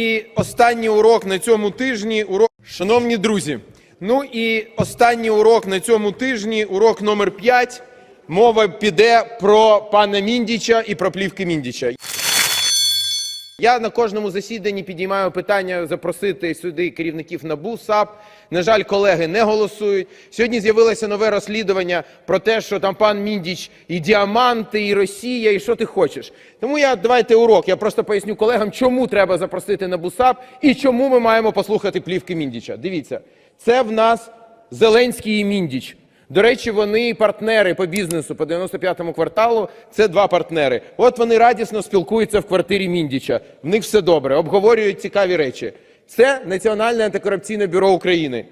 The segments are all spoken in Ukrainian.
І останній урок на цьому тижні. Урок, шановні друзі. Ну і останній урок на цьому тижні, урок номер 5. Мова піде про пана Міндіча і про плівки Міндіча. Я на кожному засіданні підіймаю питання запросити сюди керівників НАБУ, САП. На жаль, колеги не голосують. Сьогодні з'явилося нове розслідування про те, що там пан Міндіч і діаманти, і Росія, і що ти хочеш. Тому я давайте урок. Я просто поясню колегам, чому треба запросити НАБУ САП і чому ми маємо послухати плівки Міндіча. Дивіться, це в нас Зеленський і Міндіч. До речі, вони партнери по бізнесу по 95-му кварталу. Це два партнери. От вони радісно спілкуються в квартирі Міндіча. В них все добре, обговорюють цікаві речі. Це Національне антикорупційне бюро України.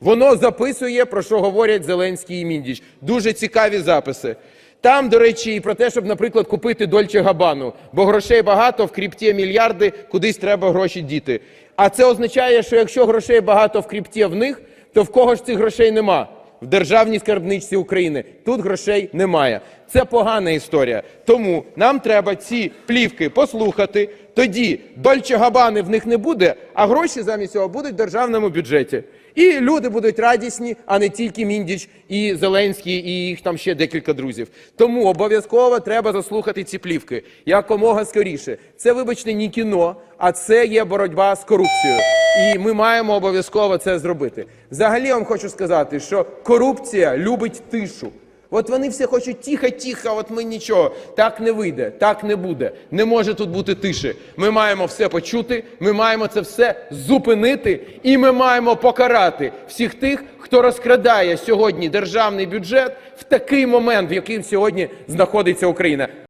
Воно записує, про що говорять Зеленський і Міндіч. Дуже цікаві записи. Там, до речі, і про те, щоб, наприклад, купити Дольче Габану, бо грошей багато, в крипті мільярди, кудись треба гроші діти. А це означає, що якщо грошей багато в крипті в них, то в кого ж цих грошей нема? В державній скарбничці України. Тут грошей немає. Це погана історія. Тому нам треба ці плівки послухати. Тоді Дольче Габани в них не буде, а гроші замість цього будуть в державному бюджеті. І люди будуть радісні, а не тільки Міндіч і Зеленський, і їх там ще декілька друзів. Тому обов'язково треба заслухати ці плівки якомога скоріше. Це, вибачте, не кіно, а це є боротьба з корупцією. І ми маємо обов'язково це зробити. Взагалі вам хочу сказати, що корупція любить тишу. От вони всі хочуть тихо-тихо, от ми нічого. Так не вийде, так не буде. Не може тут бути тиші. Ми маємо все почути, ми маємо це все зупинити, і ми маємо покарати всіх тих, хто розкрадає сьогодні державний бюджет в такий момент, в який сьогодні знаходиться Україна.